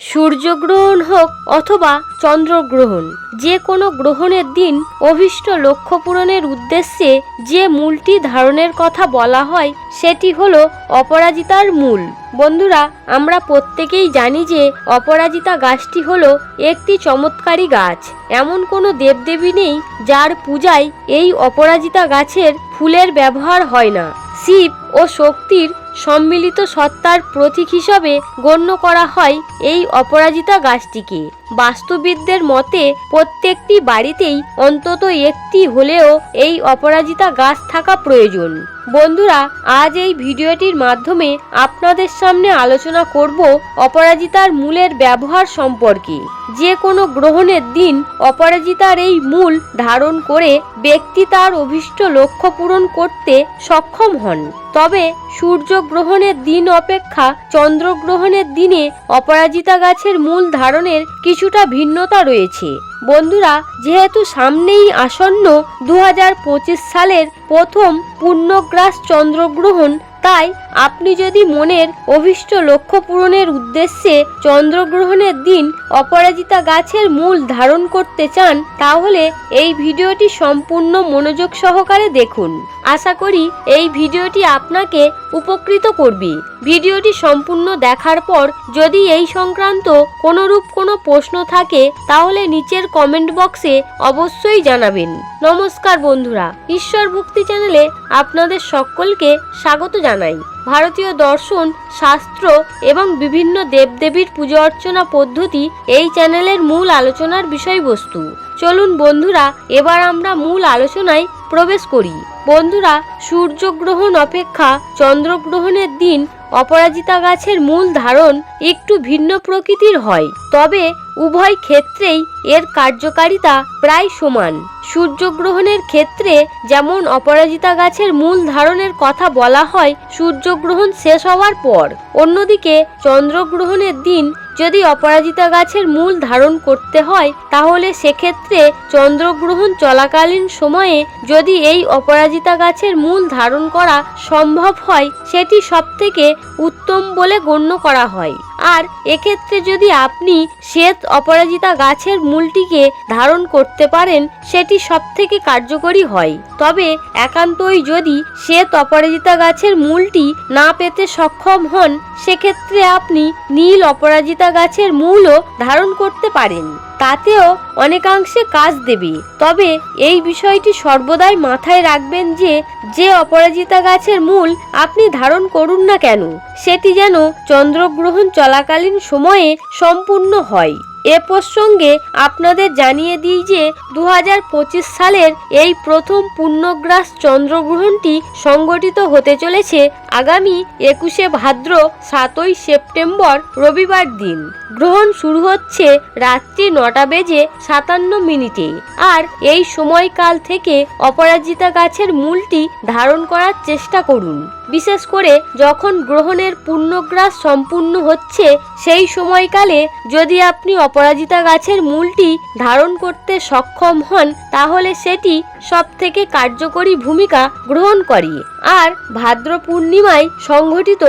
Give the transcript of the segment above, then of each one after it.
সূর্যগ্রহণ হোক অথবা চন্দ্রগ্রহণ, যে কোনো গ্রহণের দিন অভিষ্ট লক্ষ্য পূরণের উদ্দেশ্যে যে মূলটি ধারণের কথা বলা হয়, সেটি হলো অপরাজিতার মূল। বন্ধুরা, আমরা প্রত্যেকেই জানি যে অপরাজিতা গাছটি হলো একটি চমৎকারী গাছ। এমন কোনো দেবদেবী নেই যার পূজায় এই অপরাজিতা গাছের ফুলের ব্যবহার হয় না। শিব ও শক্তির সম্মিলিত সত্তার প্রতীক হিসাবে গণ্য করা হয় এই অপরাজিতা গাছটিকে। বাস্তুবিদদের মতে, প্রত্যেকটি বাড়িতেই অন্তত একটি হলেও এই অপরাজিতা গাছ থাকা প্রয়োজন। বন্ধুরা, আজ এই ভিডিওটির মাধ্যমে আপনাদের সামনে আলোচনা করব অপরাজিতার মূলের ব্যবহার সম্পর্কে। যে কোনো গ্রহণের দিন অপরাজিতার এই মূল ধারণ করে ব্যক্তি তার অভীষ্ট লক্ষ্য পূরণ করতে সক্ষম হন। তবে সূর্যগ্রহণের দিন অপেক্ষা চন্দ্রগ্রহণের দিনে অপরাজিতা গাছের মূল ধারণের কিছুটা ভিন্নতা রয়েছে। বন্ধুরা, যেহেতু সামনেই আসন্ন দু হাজার পঁচিশ সালের প্রথম পূর্ণগ্রাস চন্দ্রগ্রহণ, তাই আপনি যদি মনের অভীষ্ট লক্ষ্য পূরণের উদ্দেশ্যে চন্দ্রগ্রহণের দিন অপরাজিতা গাছের মূল ধারণ করতে চান, তাহলে এই ভিডিওটি সম্পূর্ণ মনোযোগ সহকারে দেখুন। আশা করি এই ভিডিওটি আপনাকে উপকৃত করবে। ভিডিওটি সম্পূর্ণ দেখার পর যদি এই সংক্রান্ত কোনোরূপ কোনো প্রশ্ন থাকে, তাহলে নিচের কমেন্ট বক্সে অবশ্যই জানাবেন। নমস্কার বন্ধুরা, ঈশ্বর ভক্তি চ্যানেলে আপনাদের সকলকে স্বাগত জানাই। ভারতীয় দর্শন, শাস্ত্র এবং বিভিন্ন দেবদেবীর পুজো অর্চনা পদ্ধতি এই চ্যানেলের মূল আলোচনার বিষয়বস্তু। চলুন বন্ধুরা, এবার আমরা মূল আলোচনায় প্রবেশ করি। বন্ধুরা, সূর্যগ্রহণ অপেক্ষা চন্দ্রগ্রহণের দিন অপরাজিতা গাছের মূল ধারণ একটু ভিন্ন প্রকৃতির হয়, তবে উভয় ক্ষেত্রেই এর কার্যকারিতা প্রায় সমান। সূর্যগ্রহণের ক্ষেত্রে যেমন অপরাজিতা গাছের মূল ধারণের কথা বলা হয়, সূর্যগ্রহণ শেষ হওয়ার পর। অন্যদিকে চন্দ্রগ্রহণের দিন যদি অপরাজিতা গাছের মূল ধারণ করতে হয়, তাহলে সেক্ষেত্রে চন্দ্রগ্রহণ চলাকালীন সময়ে যদি এই অপরাজিতা গাছের মূল ধারণ করা সম্ভব হয়, সেটি সবথেকে উত্তম বলে গণ্য করা হয়। আর এক্ষেত্রে যদি আপনি শ্বেত অপরাজিতা গাছের মূলটিকে ধারণ করতে পারেন, সেটি সবথেকে কার্যকরী হয়। তবে একান্তই যদি শ্বেত অপরাজিতা গাছের মূলটি না পেতে সক্ষম হন, সেক্ষেত্রে আপনি নীল অপরাজিতা গাছের মূলও ধারণ করতে পারেন। তাতেও অনেকাংশে কাজ দেবে। তবে এই বিষয়টি সর্বদাই মাথায় রাখবেন যে যে অপরাজিতা গাছের মূল আপনি ধারণ করুন না কেন, সেটি যেন চন্দ্রগ্রহণ চলাকালীন সময়ে সম্পূর্ণ হয়। এ প্রসঙ্গে আপনাদের জানিয়ে দিই যে দু হাজার পঁচিশ সালের এই প্রথম পূর্ণগ্রাস চন্দ্রগ্রহণটি সংগঠিত হতে চলেছে আগামী একুশে ভাদ্র, সাতই সেপ্টেম্বর রবিবার দিন। গ্রহণ শুরু হচ্ছে রাত্রি নটা বেজে সাতান্ন মিনিটে আর এই সময়কাল থেকে অপরাজিতা গাছের মূলটি ধারণ করার চেষ্টা করুন। বিশেষ করে যখন গ্রহণের পূর্ণগ্রাস সম্পূর্ণ হচ্ছে সেই সময়কালে যদি আপনি অপরাজিতা গাছের মূলটি ধারণ করতে সক্ষম হন, তাহলে সেটি সব থেকে কার্যকরী ভূমিকা গ্রহণ করে। আর ভাদ্র পূর্ণিমায় সংঘটিত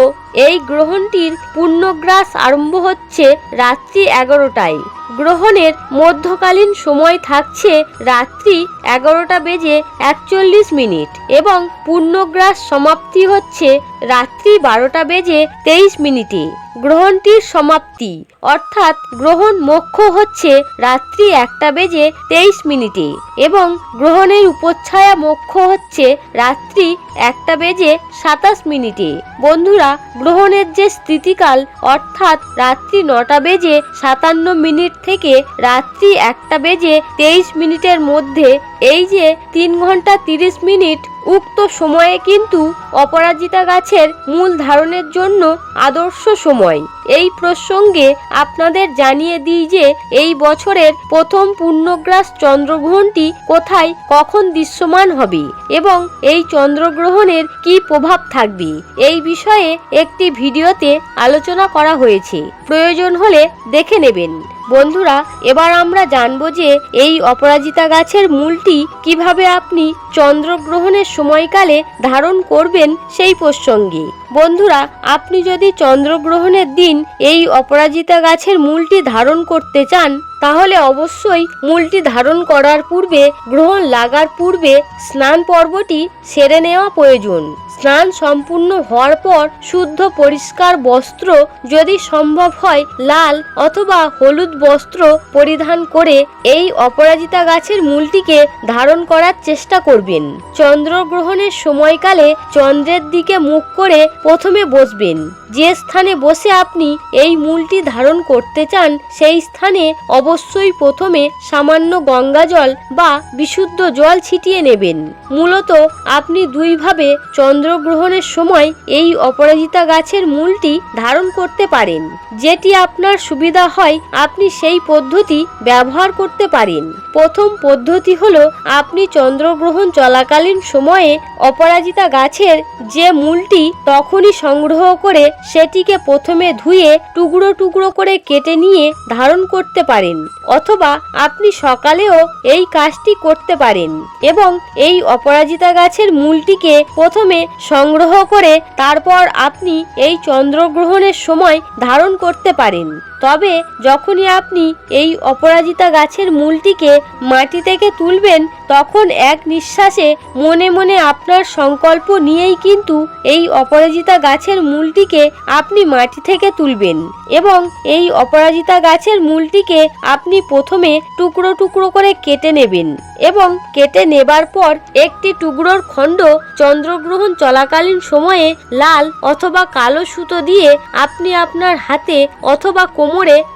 এই গ্রহণটির পূর্ণগ্রাস আরম্ভ হচ্ছে রাত্রি এগারোটায়। গ্রহণের মধ্যকালীন সময় থাকছে রাত্রি এগারোটা বেজে একচল্লিশ মিনিট এবং পূর্ণগ্রাস সমাপ্তি হচ্ছে রাত্রি বারোটা বেজে তেইশ মিনিটে। গ্রহণটির সমাপ্তি। অর্থাৎ গ্রহণ মোক্ষ হচ্ছে রাত্রি একটা বেজে তেইশ মিনিটে এবং গ্রহণের উপচ্ছায়া মোক্ষ হচ্ছে রাত্রি একটা বেজে সাতাশ মিনিটে। বন্ধুরা, গ্রহণের যে স্থিতিকাল, অর্থাৎ রাত্রি নটা বেজে সাতান্ন মিনিট থেকে রাত্রি একটা বেজে তেইশ মিনিটের মধ্যে এই যে তিন ঘণ্টা তিরিশ মিনিট উক্ত সময়ে কিন্তু অপরাজিতা গাছের মূল ধারণের জন্য আদর্শ সময়। এই প্রসঙ্গে আপনাদের জানিয়ে দিই যে এই বছরের প্রথম পূর্ণগ্রাস চন্দ্রগ্রহণটি কোথায় কখন দৃশ্যমান হবে এবং এই চন্দ্রগ্রহণের কি প্রভাব থাকবে। এই বিষয়ে একটি ভিডিওতে আলোচনা করা হয়েছে। প্রয়োজন হলে দেখে নেবেন। বন্ধুরা, এবার আমরা জানব যে এই অপরাজিতা গাছের মূলটি কীভাবে আপনি চন্দ্রগ্রহণের সময়কালে ধারণ করবেন সেই প্রসঙ্গে। বন্ধুরা, আপনি যদি চন্দ্রগ্রহণের দিন এই অপরাজিতা গাছের মূলটি ধারণ করতে চান, তাহলে অবশ্যই মূলটি ধারণ করার পূর্বে, গ্রহণ লাগার পূর্বে স্নান পর্বটি সেরে নেওয়া প্রয়োজন। স্নান সম্পূর্ণ হওয়ার পর শুদ্ধ পরিষ্কার বস্ত্র যদি সম্ভব হয়, লাল অথবা হলুদ বস্ত্র পরিধান করে এই অপরাজিতা গাছের মূলটিকে ধারণ করার চেষ্টা করবেন। চন্দ্রগ্রহণের সময়কালে চন্দ্রের দিকে মুখ করে প্রথমে বসবেন। যে স্থানে বসে আপনি এই মূলটি ধারণ করতে চান, সেই স্থানে অবশ্যই প্রথমে সামান্য গঙ্গা জল বা বিশুদ্ধ জল ছিটিয়ে নেবেন। মূলত আপনি দুইভাবে চন্দ্রগ্রহণের সময় এই অপরাজিতা গাছের মূলটি ধারণ করতে পারেন। যেটি আপনার সুবিধা হয়, আপনি সেই পদ্ধতি ব্যবহার করতে পারেন। প্রথম পদ্ধতি হলো, আপনি চন্দ্রগ্রহণ চলাকালীন সময়ে অপরাজিতা গাছের যে মূলটি তখনই সংগ্রহ করে সেটিকে প্রথমে ধুয়ে টুকরো টুকরো করে কেটে নিয়ে ধারণ করতে পারেন, অথবা আপনি সকালেও এই কাজটি করতে পারেন এবং এই অপরাজিতা গাছের মূলটিকে প্রথমে সংগ্রহ করে তারপর আপনি এই চন্দ্রগ্রহণের সময় ধারণ করতে পারেন। তবে যখনই আপনি এই অপরাজিতা গাছের মূলটিকে মাটি থেকে তুলবেন, তখন এক নিঃশ্বাসে মনে মনে আপনার সংকল্প নিয়েই কিন্তু এই অপরাজিতা গাছের মূলটিকে আপনি মাটি থেকে তুলবেন এবং এই অপরাজিতা গাছের মূলটিকে আপনি প্রথমে টুকরো টুকরো করে কেটে নেবেন এবং কেটে নেবার পর একটি টুকরোর খণ্ড চন্দ্রগ্রহণ চলাকালীন সময়ে লাল অথবা কালো সুতো দিয়ে আপনি আপনার হাতে অথবা কোমরে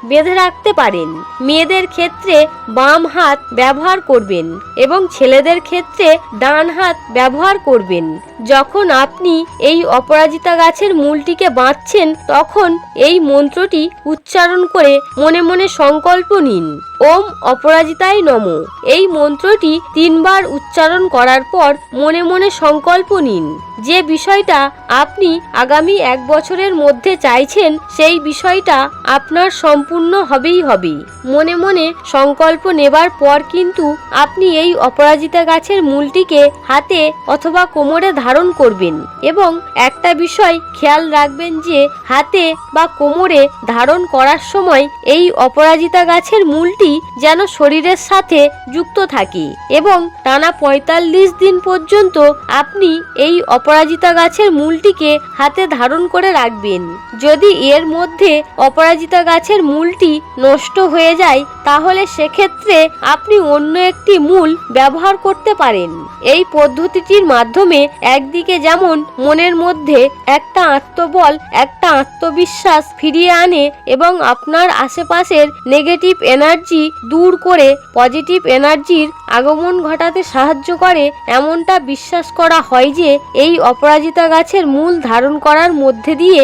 বেঁধে রাখতে পারেন। মেয়েদের ক্ষেত্রে বাম হাত ব্যবহার করবেন এবং ছেলেদের ক্ষেত্রে ডান হাত ব্যবহার করবেন। যখন আপনি এই অপরাজিতা গাছের মূলটিকে বাঁধছেন, তখন এই মন্ত্রটি উচ্চারণ করে মনে মনে সংকল্প নিন। ওম অপরাজিতায় নম। এই মন্ত্রটি তিনবার উচ্চারণ করার পর মনে মনে সংকল্প নিন। যে বিষয়টা আপনি আগামী এক বছরের মধ্যে চাইছেন, সেই বিষয়টা আপনার সম্পূর্ণ হবেই হবে। মনে মনে সংকল্প নেবার পর কিন্তু আপনি এই অপরাজিতা গাছের মূলটিকে হাতে অথবা কোমরে ধারণ করবেন এবং একটা বিষয় খেয়াল রাখবেন যে হাতে বা কোমরে ধারণ করার সময় এই অপরাজিতা গাছের মূলটি যেন শরীরের সাথে যুক্ত থাকে এবং টানা পঁয়তাল্লিশ দিন পর্যন্ত আপনি এই অপরাজিতা গাছের মূলটিকে হাতে ধারণ করে রাখবেন। যদি এর মধ্যে অপরাজিতা গাছের মূলটি নষ্ট হয়ে যায়, তাহলে সেক্ষেত্রে আপনি অন্য একটি মূল ব্যবহার করতে পারেন। এই পদ্ধতিটির মাধ্যমে একদিকে যেমন মনের মধ্যে একটা আত্মবল, একটা আত্মবিশ্বাস ফিরিয়ে আনে এবং আপনার আশেপাশের নেগেটিভ এনার্জি দূর করে পজিটিভ এনার্জির আগমন ঘটাতে সাহায্য করে, এমনটা বিশ্বাস করা হয় যে এই অপরাজিতা গাছের মূল ধারণ করার মধ্যে দিয়ে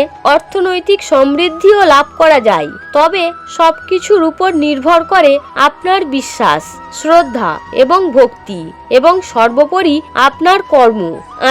অর্থনৈতিক সমৃদ্ধিও লাভ করা যায়। তবে সব কিছুর উপর নির্ভর করে আপনার বিশ্বাস, শ্রদ্ধা এবং ভক্তি। এবং সর্বোপরি আপনার কর্ম।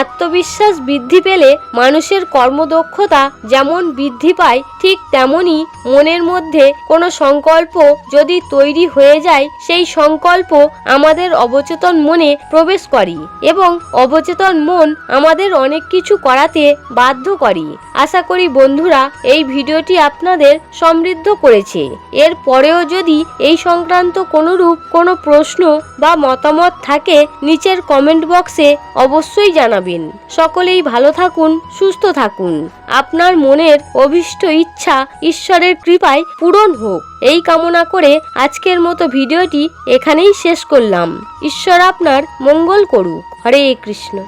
আত্মবিশ্বাস বৃদ্ধি পেলে মানুষের কর্মদক্ষতা যেমন বৃদ্ধি পায়, ঠিক তেমনি মনের মধ্যে কোনো সংকল্প যদি তৈরি হয়ে যায়, সেই সংকল্প আমাদের অবচেতন মনে প্রবেশ করি এবং অবচেতন মন আমাদের অনেক কিছু করাতে বাধ্য করি। আশা করি বন্ধুরা, এই ভিডিওটি আপনাদের সমৃদ্ধ করেছে। এর পরেও যদি এই সংক্রান্ত কোনোরূপ কোনো প্রশ্ন বা মতামত থাকে নিচের কমেন্ট বক্সে অবশ্যই জানাবেন। সকলেই ভালো থাকুন, সুস্থ থাকুন। আপনার মনের অভিষ্ট ইচ্ছা ঈশ্বরের কৃপায় পূরণ হোক। এই কামনা করে আজকের মতো ভিডিওটি এখানেই শেষ করলাম। ঈশ্বর আপনার মঙ্গল করুক। হরে কৃষ্ণ।